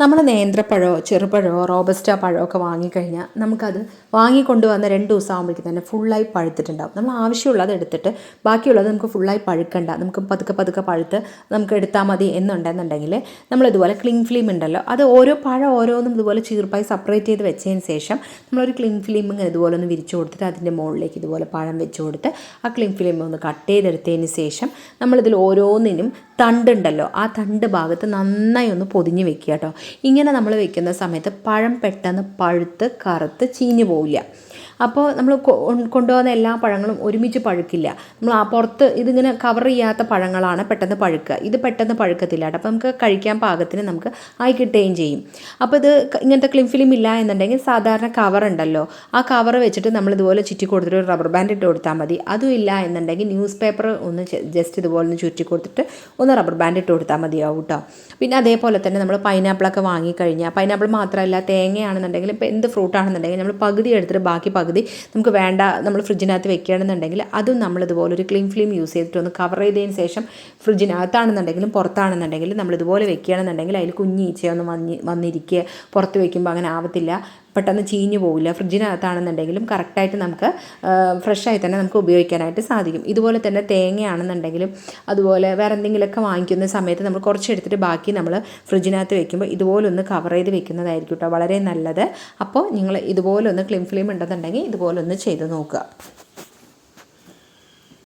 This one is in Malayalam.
നമ്മൾ നേന്ത്രപ്പഴമോ ചെറുപഴമോ റോബസ്റ്റ പഴമോ ഒക്കെ വാങ്ങിക്കഴിഞ്ഞാൽ നമുക്കത് വാങ്ങിക്കൊണ്ടുവന്ന രണ്ട് ദിവസം ആകുമ്പോഴേക്കും തന്നെ ഫുള്ളായി പഴുത്തിട്ടുണ്ടാവും. നമ്മൾ ആവശ്യമുള്ളത് എടുത്തിട്ട് ബാക്കിയുള്ളത് നമുക്ക് ഫുള്ളായി പഴുക്കണ്ട. നമുക്ക് പതുക്കെ പതുക്കെ പഴുത്ത് നമുക്ക് എടുത്താൽ മതി എന്നുണ്ടെന്നുണ്ടെങ്കിൽ നമ്മളിതുപോലെ ക്ലിങ് ഫിലിം ഉണ്ടല്ലോ അത് ഓരോ പഴം ഓരോന്നും ഇതുപോലെ ചീർപ്പായി സെപ്പറേറ്റ് ചെയ്ത് വെച്ചതിന് ശേഷം നമ്മളൊരു ക്ലിങ് ഫിലിം ഇങ്ങനെ ഇതുപോലെ ഒന്ന് വിരിച്ചു കൊടുത്തിട്ട് അതിന്റെ മുകളിലേക്ക് ഇതുപോലെ പഴം വെച്ച് കൊടുത്ത് ആ ക്ലിങ് ഫിലിം ഒന്ന് കട്ട് ചെയ്തെടുത്തതിന് ശേഷം നമ്മളിതിൽ ഓരോന്നിനും തണ്ടുണ്ടല്ലോ ആ തണ്ട് ഭാഗത്ത് നന്നായി ഒന്ന് പൊതിഞ്ഞ് വെക്കുക കേട്ടോ. ഇങ്ങനെ നമ്മൾ വെക്കുന്ന സമയത്ത് പഴം പെട്ടെന്ന് പഴുത്ത് കറുത്ത് ചീഞ്ഞു പോവില്ല. അപ്പോൾ നമ്മൾ കൊണ്ടുപോകുന്ന എല്ലാ പഴങ്ങളും ഒരുമിച്ച് പഴുക്കില്ല. നമ്മൾ ആ പുറത്ത് ഇതിങ്ങനെ കവർ ചെയ്യാത്ത പഴങ്ങളാണ് പെട്ടെന്ന് പഴുക്കുക. ഇത് പെട്ടെന്ന് പഴുക്കത്തില്ല കേട്ടോ. അപ്പോൾ നമുക്ക് കഴിക്കാൻ പാകത്തിന് നമുക്ക് ആയി കിട്ടുകയും ചെയ്യും. അപ്പോൾ ഇത് ഇങ്ങനത്തെ ക്ലിം ഫിലിം ഇല്ല എന്നുണ്ടെങ്കിൽ സാധാരണ കവർ ഉണ്ടല്ലോ. ആ കവർ വെച്ചിട്ട് നമ്മൾ ഇതുപോലെ ചുറ്റി കൊടുത്തിട്ട് ഒരു റബ്ബർ ബാൻഡ് ഇട്ട് കൊടുത്താൽ മതി. അതും ഇല്ല എന്നുണ്ടെങ്കിൽ ന്യൂസ് പേപ്പർ ഒന്ന് ജസ്റ്റ് ഇതുപോലെ ഒന്ന് ചുറ്റി കൊടുത്തിട്ട് ഒന്ന് റബ്ബർ ബാൻഡ് ഇട്ട് കൊടുത്താൽ മതിയാവും കേട്ടോ. പിന്നെ അതേപോലെ തന്നെ നമ്മൾ പൈനാപ്പിളൊക്കെ വാങ്ങിക്കഴിഞ്ഞാൽ പൈനാപ്പിൾ മാത്രമല്ല തേങ്ങയാണെന്നുണ്ടെങ്കിൽ ഇപ്പോൾ എന്ത് ഫ്രൂട്ടാണെന്നുണ്ടെങ്കിൽ നമ്മൾ പകുതി എടുത്തിട്ട് ബാക്കി പകുതി നമുക്ക് വേണ്ട നമ്മൾ ഫ്രിഡ്ജിനകത്ത് വെക്കുകയാണെന്നുണ്ടെങ്കിൽ അതും നമ്മൾ ഇതുപോലെ ഒരു ക്ലീൻ ഫ്ലീം യൂസ് ചെയ്തിട്ട് ഒന്ന് കവർ ചെയ്തതിന് ശേഷം ഫ്രിഡ്ജിനകത്താണെന്നുണ്ടെങ്കിലും പുറത്താണെന്നുണ്ടെങ്കിലും നമ്മൾ ഇതുപോലെ വെക്കുകയാണെന്നുണ്ടെങ്കിൽ അതിൽ കുഞ്ഞീച്ചയൊന്നും വന്നി വന്നിരിക്കുക പുറത്ത് വെക്കുമ്പോൾ അങ്ങനെ ആവത്തില്ല. പെട്ടെന്ന് ചീഞ്ഞു പോകില്ല ഫ്രിഡ്ജിനകത്താണെന്നുണ്ടെങ്കിലും കറക്റ്റായിട്ട് നമുക്ക് ഫ്രഷായി തന്നെ നമുക്ക് ഉപയോഗിക്കാനായിട്ട് സാധിക്കും. ഇതുപോലെ തന്നെ തേങ്ങയാണെന്നുണ്ടെങ്കിലും അതുപോലെ വേറെ എന്തെങ്കിലുമൊക്കെ വാങ്ങിക്കുന്ന സമയത്ത് നമ്മൾ കുറച്ചെടുത്തിട്ട് ബാക്കി നമ്മൾ ഫ്രിഡ്ജിനകത്ത് വെക്കുമ്പോൾ ഇതുപോലെ ഒന്ന് കവർ ചെയ്ത് വെക്കുന്നതായിരിക്കും കേട്ടോ. വളരെ നല്ലത്. അപ്പോൾ നിങ്ങൾ ഇതുപോലെ ഒന്ന് ക്ലിം ഫിലിം ഉണ്ടെന്നുണ്ടെങ്കിൽ ഇതുപോലെ ഒന്ന് ചെയ്ത് നോക്കുക.